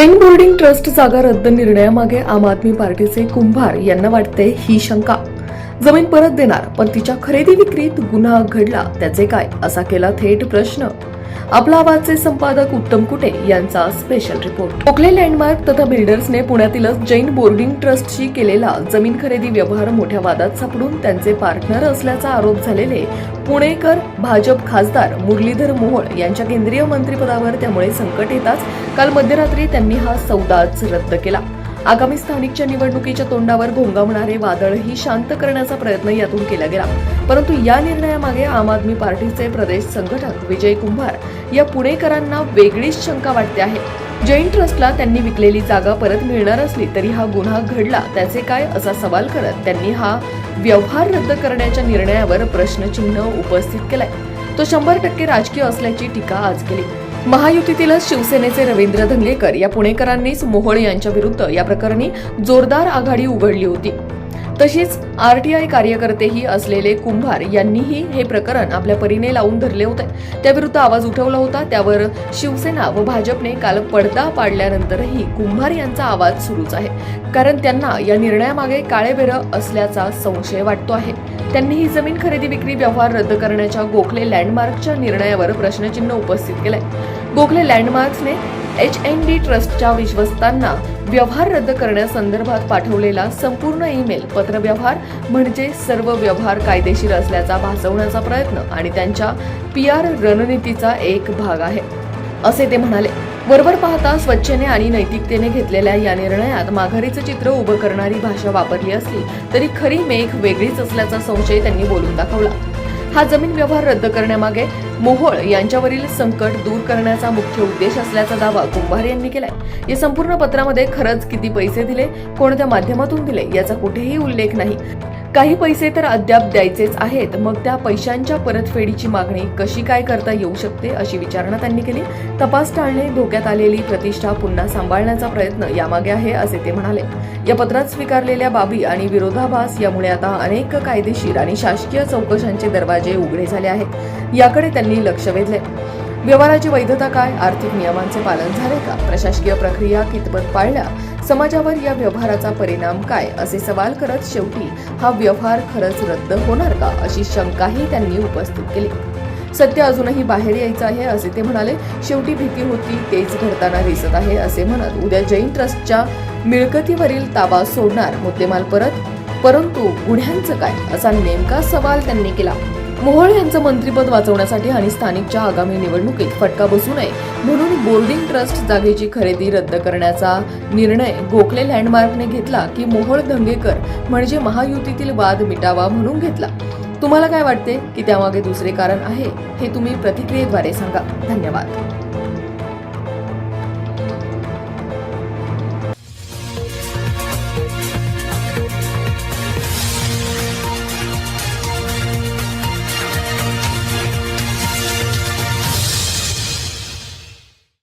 Jain boarding trust जागा रद्द निर्णयामागे आम आदमी पार्टीचे कुंभार यांना वाटते ही शंका. जमीन परत देणार पण तिच्या खरेदी विक्रीत गुन्हा घडला त्याचे काय? असा केला थेट प्रश्न. आपला आवाजचे संपादक उत्तम कुटे यांचा स्पेशल रिपोर्ट ओकले लँडमार्क तथा बिल्डर्सने पुण्यातीलच जैन बोर्डिंग ट्रस्टशी केलेला जमीन खरेदी व्यवहार मोठ्या वादात सापडून त्यांचे पार्टनर असल्याचा आरोप झालेले पुणेकर भाजप खासदार मुरलीधर मोहोळ यांच्या केंद्रीय मंत्रिपदावर त्यामुळे संकट येताच काल मध्यरात्री त्यांनी हा सौदाच रद्द केला. आगामी स्थानिकच्या निवडणुकीच्या तोंडावर घोंगावणारे वादळही शांत करण्याचा प्रयत्न यातून केला गेला. परंतु या निर्णयामागे आम आदमी पार्टीचे प्रदेश संघटक विजय कुंभार या पुणेकरांना वेगळीच शंका वाटते आहे. जैन ट्रस्टला त्यांनी विकलेली जागा परत मिळणार असली तरी हा गुन्हा घडला त्याचे काय असा सवाल करत त्यांनी हा व्यवहार रद्द करण्याच्या निर्णयावर प्रश्नचिन्ह उपस्थित केलाय. तो शंभर टक्के राजकीय असल्याची टीका आज केली. महायुतीतीलच शिवसेनेचे रवींद्र धंगेकर या पुणेकरांनीच मोहोळ यांच्याविरुद्ध या प्रकरणी जोरदार आघाडी उघडली होती. तशीच आरटीआय कार्यकर्तेही असलेले कुंभार यांनीही हे प्रकरण आपल्या परीने लावून धरले होते. त्याविरुद्ध आवाज उठवला होता. त्यावर शिवसेना व भाजपने काल पडदा पाडल्यानंतरही कुंभार यांचा आवाज सुरूच आहे. कारण त्यांना या निर्णयामागे काळेबेरं असल्याचा संशय वाटतो आहे. त्यांनी ही जमीन खरेदी विक्री व्यवहार रद्द करण्याच्या गोखले लँडमार्कच्या निर्णयावर प्रश्नचिन्ह उपस्थित केलंय. गोखले लँडमार्क्सने एच एन डी ट्रस्टच्या विश्वस्तांना व्यवहार रद्द करण्यासंदर्भात पाठवलेला संपूर्ण ईमेल पत्रव्यवहार म्हणजे सर्व व्यवहार कायदेशीर असल्याचा भासवण्याचा प्रयत्न आणि त्यांच्या पी आर रणनीतीचा एक भाग आहे. असे ते म्हणाले. वरवर पाहता स्वच्छेने आणि नैतिकतेने घेतलेल्या या निर्णयात माघारीचं चित्र उभं करणारी भाषा वापरली असली तरी खरी मेघ वेगळीच असल्याचा संशय त्यांनी बोलून दाखवला. हा जमीन व्यवहार रद्द करण्यामागे मोहोळ यांच्यावरील संकट दूर करण्याचा मुख्य उद्देश असल्याचा दावा कुंभार यांनी केलाय. या संपूर्ण पत्रामध्ये खरंच किती पैसे दिले कोणत्या माध्यमातून दिले याचा कुठेही उल्लेख नाही. काही पैसे तर अद्याप द्यायचेच आहेत. मग त्या पैशांच्या परतफेडीची मागणी कशी काय करता येऊ शकते अशी विचारणा त्यांनी केली. तपास टाळणे धोक्यात आलेली प्रतिष्ठा पुन्हा सांभाळण्याचा प्रयत्न यामागे आहे असे ते म्हणाले. या पत्रात स्वीकारलेल्या बाबी आणि विरोधाभास यामुळे आता अनेक कायदेशीर आणि शासकीय चौकशांचे दरवाजे उघडे झाले आहेत. याकडे त्यांनी लक्ष वेधले व्यवहाराची वैधता काय? आर्थिक नियमांचे पालन झाले का? प्रशासकीय प्रक्रिया कितपत पाळल्या? समाजावर या व्यवहाराचा परिणाम काय असे सवाल करत शेवटी हा व्यवहार खरंच रद्द होणार का अशी शंकाही त्यांनी उपस्थित केली. सत्य अजूनही बाहेर यायचं आहे असे ते म्हणाले. शेवटी भीती होती तेच घडताना दिसत आहे असे म्हणत उद्या जैन ट्रस्टच्या मिळकतीवरील ताबा सोडणार मुद्देमाल परत. परंतु गुन्ह्यांचं काय असा नेमका सवाल त्यांनी केला. मोहोळ यांचं मंत्रिपद वाचवण्यासाठी आणि स्थानिकच्या आगामी निवडणुकीत फटका बसू नये म्हणून बोर्डिंग ट्रस्ट जागेची खरेदी रद्द करण्याचा निर्णय गोखले लँडमार्कने घेतला की मोहोळ दंगेकर म्हणजे महायुतीतील वाद मिटावा म्हणून घेतला. तुम्हाला काय वाटते? की त्यामागे दुसरे कारण आहे हे तुम्ही प्रतिक्रियेद्वारे सांगा. धन्यवाद.